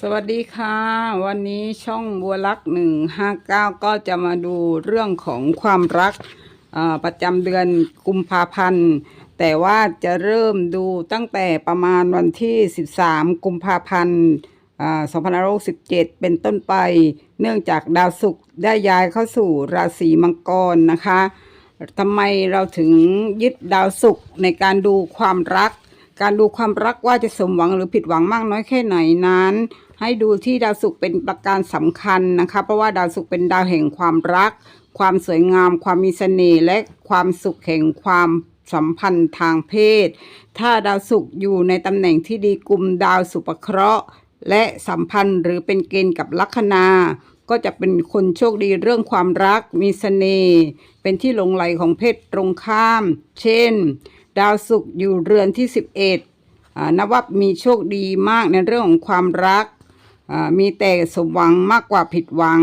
สวัสดีค่ะ วันนี้ช่องบัวลักหนึ่งห้าเก้าก็จะมาดูเรื่องของความรักประจำเดือนกุมภาพันธ์ แต่ว่าจะเริ่มดูตั้งแต่ประมาณวันที่ 13 กุมภาพันธ์อ่า2567 เป็นต้นไป เนื่องจากดาวศุกร์ได้ย้ายเข้าสู่ราศีมังกรนะคะทำไมเราถึงยึดดาวศุกร์ในการดูความรัก การดูความรักว่าจะสมหวังหรือผิดหวังมากน้อยแค่ไหนนั้น ให้ดูที่ดาวศุกร์เป็นประการสำคัญนะคะ เพราะว่าดาวศุกร์เป็นดาวแห่งความรัก ความสวยงาม ความมีเสน่ห์และความสุขแห่งความสัมพันธ์ทางเพศ ถ้าดาวศุกร์อยู่ในตำแหน่งที่ดีกลุ่มดาวสุภเคราะห์ และสัมพันธ์หรือเป็นเกณฑ์กับลัคนาก็จะเป็นคนโชคดีเรื่องความรัก มีเสน่ห์เป็นที่หลงไหลของเพศตรงข้าม เช่น ดาวศุกร์อยู่เรือนที่ 11อ่านับว่ามีโชคดีมากในเรื่องของความรัก มีแต่สมหวังมากกว่าผิดหวัง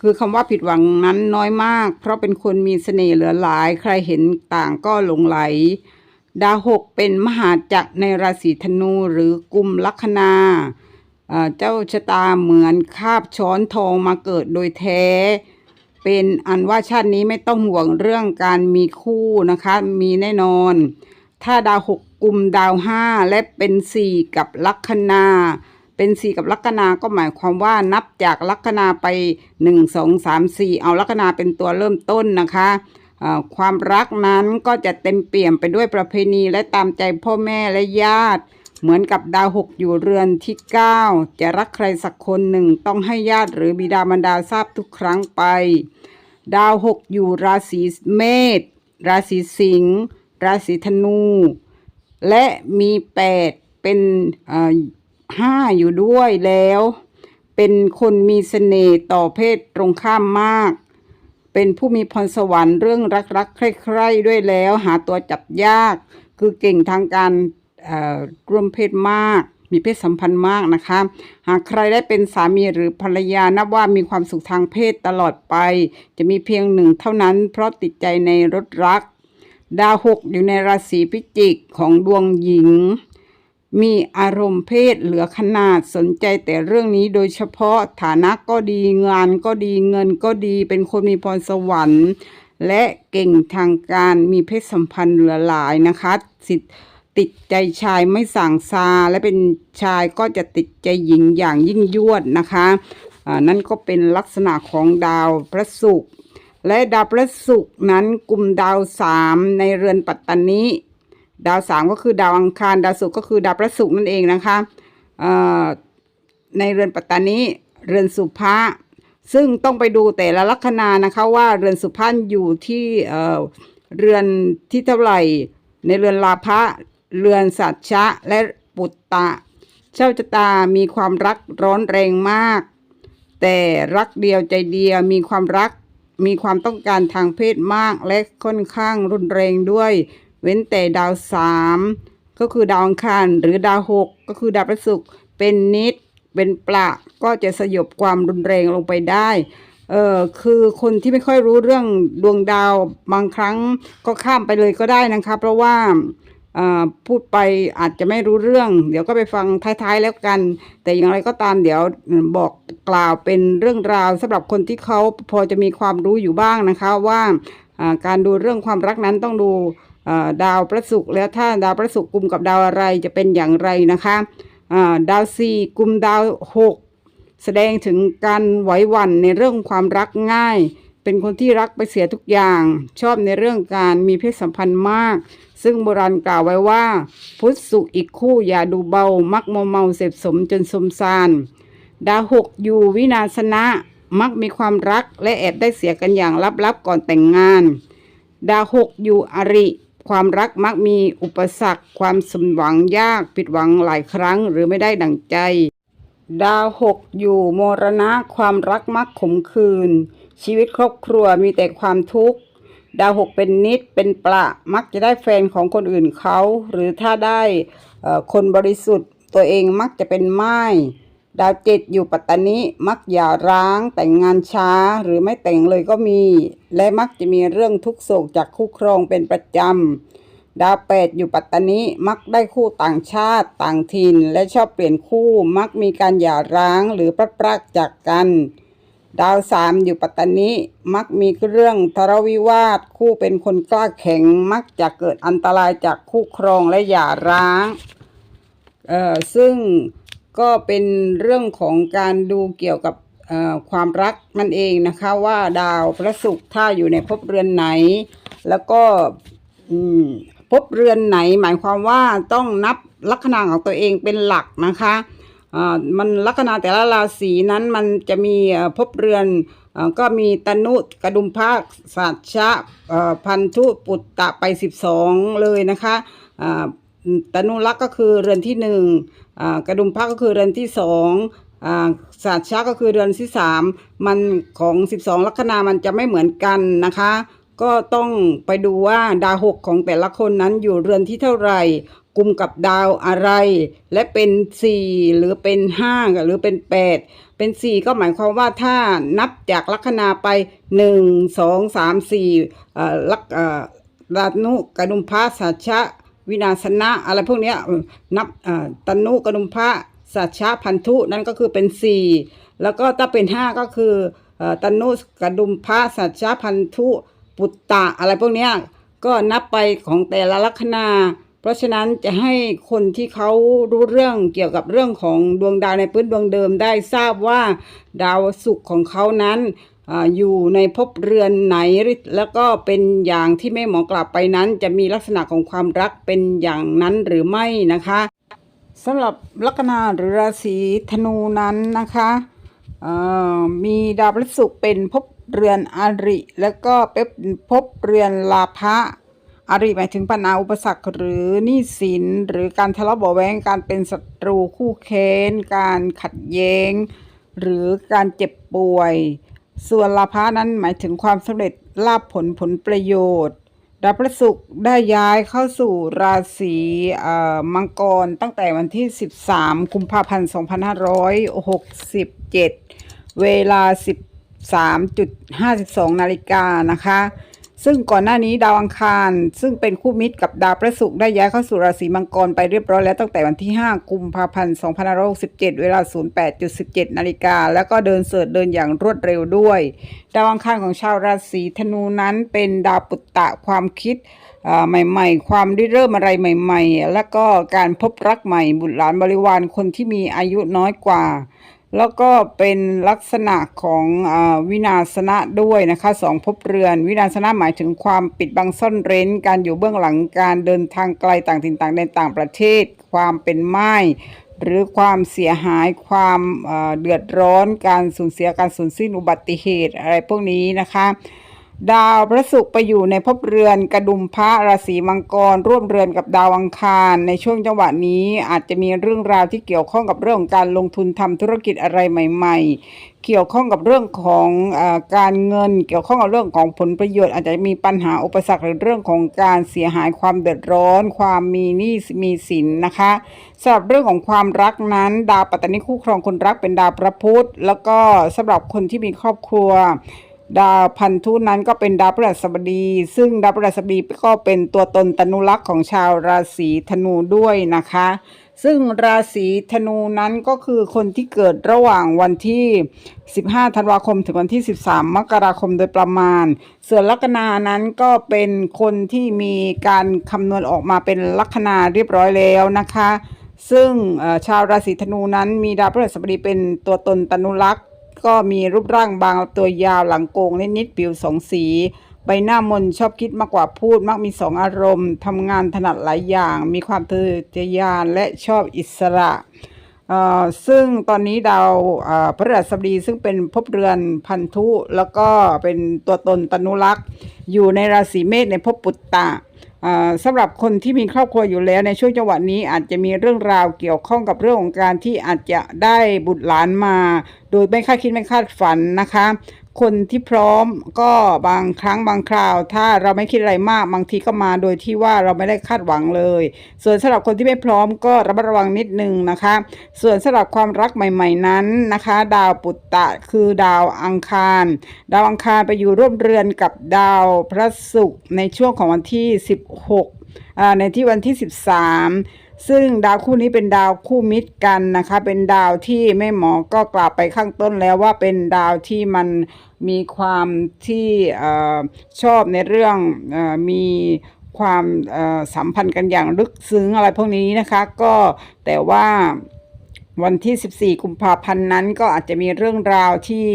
คือคำว่าผิดหวังนั้นน้อยมาก เพราะเป็นคนมีเสน่ห์เหลือหลาย ใครเห็นต่างก็หลงไหล ดาวหกเป็นมหาจักรในราศีธนูหรือกุมลัคนาอ่าเจ้าชะตาเหมือนคาบช้อนทองมาเกิดโดยแท้ เป็นอันว่าชาตินี้ไม่ต้องห่วงเรื่องการมีคู่นะคะ มีแน่นอน ถ้าดาวหกกลุ่มดาวห้าและเป็นสี่กับลัคนา เป็นสี่กับลัคนาก็หมายความว่านับจากลัคนาไปหนึ่งสองสามสี่เอาลัคนาเป็นตัวเริ่มต้นนะคะความรักนั้นก็จะเต็มเปี่ยมไปด้วยประเพณีและตามใจพ่อแม่และญาติ เหมือนกับดาวหกอยู่เรือนที่เก้าจะรักใครสักคนหนึ่งต้องให้ญาติหรือบิดามารดาทราบทุกครั้งไป ดาวหกอยู่ราศีเมษราศีสิงห์ราศีธนู และมีแปดเป็นอ ห้าอยู่ด้วยแล้ว เป็นคนมีเสน่ห์ต่อเพศตรงข้ามมาก เป็นผู้มีพรสวรรค์เรื่องรักๆ ใคร่ๆ ด้วยแล้ว หาตัวจับยาก คือเก่งทางการร่วมเพศมาก มีเพศสัมพันธ์มากนะคะ หากใครได้เป็นสามีหรือภรรยานับว่ามีความสุขทางเพศตลอดไป จะมีเพียงหนึ่งเท่านั้น เพราะติดใจในรถรัก ดาวหกอยู่ในราศีพิจิกของดวงหญิง มีอารมณ์เพศเหลือขนาดสนใจแต่เรื่องนี้โดยเฉพาะฐานะก็ดีงานก็ดีเงินก็ดีเป็นคนมีพรสวรรค์ และเก่งทางการมีเพศสัมพันธ์เหลือหลายนะคะสิติดใจชายไม่สั่งซาและเป็นชายก็จะติดใจหญิงอย่างยิ่งยวดนะคะอ่านั่นก็เป็นลักษณะของดาวพระศุกร์และดาวพระศุกร์นั้นกลุ่มดาวสามในเรือนปัตตานี ดาวสามก็คือดาวอังคาร ดาวศุกร์ก็คือดาวพระศุกร์นั่นเองนะคะในเรือนปัตตานีเรือนสุภะซึ่งต้องไปดูแต่ละลัคนานะคะว่าเรือนสุภะอยู่ที่เอ่อเรือนที่เท่าไหร่ ในเรือนลาภะเรือนสัจชะและปุตตะ เจ้าชะตามีความรักร้อนแรงมาก แต่รักเดียวใจเดียวมีความรักมีความต้องการทางเพศมากและค่อนข้างรุนแรงด้วย เว้นแต่ดาวสามก็คือดาวอังคารหรือดาวหกก็คือดาวพฤหัสเป็นนิดเป็นประก็จะสยบความรุนแรงลงไปได้เออคือคนที่ไม่ค่อยรู้เรื่องดวงดาวบางครั้งก็ข้ามไปเลยก็ได้นะคะ เพราะว่าพูดไปอาจจะไม่รู้เรื่อง เดี๋ยวก็ไปฟังท้ายๆแล้วกัน แต่อย่างไรก็ตามเดี๋ยวบอกกล่าวเป็นเรื่องราวสำหรับคนที่เขาพอจะมีความรู้อยู่บ้างนะคะว่าการดูเรื่องความรักนั้นต้องดู ดาวพระศุกร์แล้วถ้าดาวพระศุกร์กลุ่มกับดาวอะไรจะเป็นอย่างไรนะคะดาวสี่กลุ่มดาวหกแสดงถึงการไหวหวั่นในเรื่องความรักง่าย เป็นคนที่รักไปเสียทุกอย่าง ชอบในเรื่องการมีเพศสัมพันธ์มาก ซึ่งโบราณกล่าวไว้ว่า พุทธสุขอีกคู่อย่าดูเบา มักโมเมาเสพสมจนสมซานดาวหกอยู่วินาศนะ มักมีความรักและแอบได้เสียกันอย่างลับๆก่อนแต่งงาน ดาวหกอยู่อริ ความรักมักมีอุปสรรค ความสมหวังยากผิดหวังหลายครั้งหรือไม่ได้ดังใจ ดาวหกอยู่มรณะความรักมักขมขื่นชีวิตครอบครัวมีแต่ความทุกข์ ดาวหกเป็นนิดเป็นประมักจะได้แฟนของคนอื่นเขา หรือถ้าได้คนบริสุทธิ์ตัวเองมักจะเป็นไม้ ดาวเจ็ดอยู่ปัตตานีมักหย่าร้างแต่งงานช้าหรือไม่แต่งเลยก็มี และมักจะมีเรื่องทุกโศกจากคู่ครองเป็นประจำ ดาวแปดอยู่ปัตตานีมักได้คู่ต่างชาติต่างถิ่น และชอบเปลี่ยนคู่มักมีการหย่าร้างหรือพลัดพรากจากกัน ดาวสามอยู่ปัตตานีมักมีเรื่องทะเลาวิวาทคู่เป็นคนกล้าแข็ง มักจะเกิดอันตรายจากคู่ครองและหย่าร้างเอ่อซึ่ง ก็เป็นเรื่องของการดูเกี่ยวกับความรักนั่นเองนะคะว่าดาวพระศุกร์ถ้าอยู่ในภพเรือนไหน แล้วก็ภพเรือนไหนหมายความว่าต้องนับลัคนาของตัวเองเป็นหลักนะคะมันลัคนาแต่ละราศีนั้นมันจะมีภพเรือนอก็มีตนุกระดุมพระสัชชะพันธุปุตตะไป 12 เลยนะคะ ตนุลักษ์ก็คือเรือนที่หนึ่งกระดุมพระก็คือเรือนที่สองอ่าสัชชะก็คือเรือนที่สามมันของ 12 ลัคนามันจะไม่เหมือนกันนะคะ ก็ต้องไปดูว่าดาวหกของแต่ละคนนั้นอยู่เรือนที่เท่าไหร่กลุ่มกับดาวอะไร และเป็น 4 หรือเป็น 5 หรือเป็น 8 เป็น 4 ก็หมายความว่าถ้านับจากลัคนาไป 1 2 3 4เอ่อลักเอ่อดานุกระดุมพระสัชชะ วินาสนะ อะไรพวกนี้นับตนุกระดุมพระสัชชะพันธุนั่นก็คือเป็น4แล้วก็ถ้าเป็น5ก็คือตนุกระดุมพระสัชชะพันธุปุตตะอะไรพวกนี้ก็นับไปของแต่ละลัคนาเพราะฉะนั้นจะให้คนที่เขารู้เรื่องเกี่ยวกับเรื่องของดวงดาวในพื้นดวงเดิมได้ทราบว่า ดาวศุกร์ของเขานั้น อยู่ในภพเรือนไหนแล้วก็เป็นอย่างที่แม่หมอกลับไปนั้น จะมีลักษณะของความรักเป็นอย่างนั้นหรือไม่นะคะสำหรับลัคนาหรือราศีธนูนั้นนะคะมีดาวพฤหัสเป็นภพเรือนอริ แล้วก็เป็นภพเรือนลาภะอริหมายถึงปัญหาอุปสรรคหรือหนี้สินหรือการทะเลาะเบาะแว้งการเป็นศัตรูคู่เค้น การขัดแย้ง หรือการเจ็บป่วย ส่วนลาภะนั้นหมายถึงความสำเร็จลาภผลผลประโยชน์ดาวพระศุกร์ได้ย้ายเข้าสู่ราศีมังกรตั้งแต่วันที่ 13 กุมภาพันธ์ 2567 เวลา 13.52 นาฬิกานะคะ ซึ่งก่อนหน้านี้ดาวอังคาร ซึ่งเป็นคู่มิตรกับดาวพระศุกร์ได้ย้ายเข้าสู่ราศีมังกรไปเรียบร้อยแล้วตั้งแต่วันที่ 5 กุมภาพันธ์2567 เวลา 08.17 นาฬิกา แล้วก็เดินเสริฐเดินอย่างรวดเร็วด้วย ดาวอังคารของชาวราศีธนูนั้นเป็นดาวปุตตะความคิด ใหม่ๆ ความริเริ่มอะไรใหม่ ๆ แล้วก็การพบรักใหม่บุตรหลานบริวารคนที่มีอายุน้อยกว่า แล้วก็เป็นลักษณะของอวินาศนะด้วยนะคะสองภพเรือน วินาศนะหมายถึงความปิดบังซ่อนเร้น การอยู่เบื้องหลังการเดินทางไกลต่างถิ่นต่างแดนต่างประเทศ ความเป็นไม้หรือความเสียหายความเดือดร้อนการสูญเสียการสูญสิ้นอุบัติเหตุอะไรพวกนี้นะคะ ดาวพระศุกร์ไปอยู่ในภพเรือนกระดุมพระราศีมังกร ร่วมเรือนกับดาวอังคาร ในช่วงจังหวะนี้อาจจะมีเรื่องราวที่เกี่ยวข้องกับเรื่องของการลงทุนทำธุรกิจอะไรใหม่ ๆ เกี่ยวข้องกับเรื่องของอการเงิน เกี่ยวข้องกับเรื่องของผลประโยชน์ อาจจะมีปัญหาอุปสรรคหรือเรื่องของการเสียหายความเดือดร้อน ความมีหนี้มีสินนะคะสำหรับเรื่องของความรักนั้น ดาวปัตตานีคู่ครองคนรักเป็นดาวพระพุธแล้วก็สำหรับคนที่มีครอบครัว ดาวพันธุนั้นก็เป็นดาวพฤหัสบดี ซึ่งดาวพฤหัสบดีก็เป็นตัวตนตนุลักษณ์ของชาวราศีธนูด้วยนะคะ ซึ่งราศีธนูนั้นก็คือคนที่เกิดระหว่างวันที่ 15 ธันวาคมถึงวันที่ 13 มกราคมโดยประมาณส่วนลัคนานั้นก็เป็นคนที่มีการคำนวณออกมาเป็นลัคนาเรียบร้อยแล้วนะคะ ซึ่งชาวราศีธนูนั้นมีดาวพฤหัสบดีเป็นตัวตนตนุลักษณ์ ก็มีรูปร่างบางตัวยาวหลังโกงนิดผิวสองสี ใบหน้ามนชอบคิดมากกว่าพูดมักมีสองอารมณ์ทำงานถนัดหลายอย่าง มีความทะเยอทะยานและชอบอิสระอ่อซึ่งตอนนี้ดาวเอ่อพฤหัสบดีซึ่งเป็นภพเรือนพันธุ แล้วก็เป็นตัวตนตนุลักษ์อยู่ในราศีเมษในภพปุตตะ สำหรับคนที่มีครอบครัวอยู่แล้วในช่วงจังหวะนี้อาจจะมีเรื่องราวเกี่ยวข้องกับเรื่องของการที่อาจจะได้บุตรหลานมา โดยไม่คาดคิดไม่คาดฝันนะคะ คนที่พร้อมก็บางครั้งบางคราว ถ้าเราไม่คิดอะไรมากบางทีก็มาโดยที่ว่าเราไม่ได้คาดหวังเลย ส่วนสำหรับคนที่ไม่พร้อมก็ระมัดระวังนิดนึงนะคะ ส่วนสำหรับความรักใหม่ ๆ นั้นนะคะ ดาวปุตตะคือดาวอังคาร ดาวอังคารไปอยู่ร่วมเรือนกับดาวพระศุกร์ในช่วงของวันที่ 16อ่าในที่วันที่ 13 ซึ่งดาวคู่นี้เป็นดาวคู่มิตรกันนะคะ เป็นดาวที่แม่หมอก็กล่าวไปข้างต้นแล้วว่าเป็นดาวที่มันมีความที่อชอบในเรื่องอมีความสัมพันธ์กันอย่างลึกซึ้งอะไรพวกนี้นะคะ ก็แต่ว่าวันที่ 14 กุมภาพันธ์นั้นก็อาจจะมีเรื่องราวที่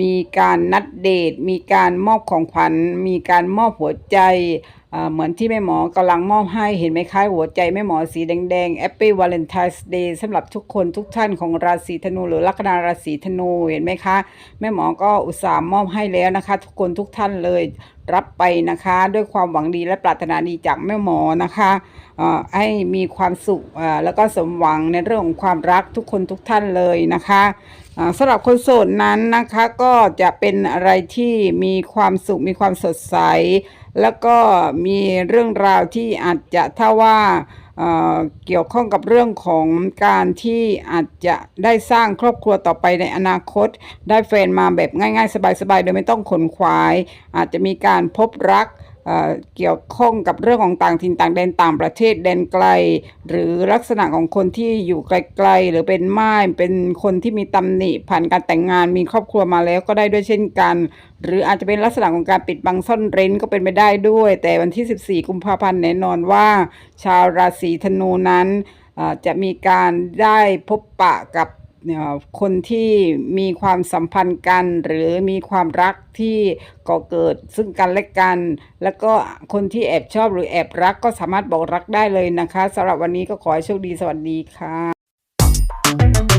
มีการนัดเดท มีการมอบของขวัญ มีการมอบหัวใจ เหมือนที่แม่หมอกำลังมอบให้เห็นไหมคะหัวใจแม่หมอสีแดงๆ Happy Valentine's Day สำหรับทุกคนทุกท่านของราศีธนูหรือลัคนาราศีธนูเห็นไหมคะ แม่หมอก็อุตส่าห์มอบให้แล้วนะคะ ทุกคนทุกท่านเลยรับไปนะคะ ด้วยความหวังดีและปรารถนาดีจากแม่หมอนะคะให้มีความสุขแล้วก็สมหวังในเรื่องของความรักทุกคนทุกท่านเลยนะคะสำหรับคนโสดนั้นนะคะก็จะเป็นอะไรที่มีความสุขมีความสดใส แล้วก็มีเรื่องราวที่อาจจะถ้าว่าเอ่อเกี่ยวข้องกับเรื่องของการที่อาจจะได้สร้างครอบครัวต่อไปในอนาคต ได้แฟนมาแบบง่าย ๆ สบายๆ โดยไม่ต้องขนขวาย อาจจะมีการพบรัก เกี่ยวข้องกับเรื่องของต่างถิ่นต่างแดนต่างประเทศแดนไกล หรือลักษณะของคนที่อยู่ไกลๆ หรือเป็นม่ายเป็นคนที่มีตำหนิผ่านการแต่งงานมีครอบครัวมาแล้วก็ได้ด้วยเช่นกัน หรืออาจจะเป็นลักษณะของการปิดบังซ่อนเร้นก็เป็นไปได้ด้วย แต่วันที่ 14 กุมภาพันธ์แน่นอนว่า ชาวราศีธนูนั้นจะมีการได้พบปะกับ คนที่มีความสัมพันธ์กัน หรือมีความรักที่ก่อเกิดซึ่งกันและกัน แล้วก็คนที่แอบชอบหรือแอบรักก็สามารถบอกรักได้เลยนะคะสำหรับวันนี้ก็ขอให้โชคดีสวัสดีค่ะ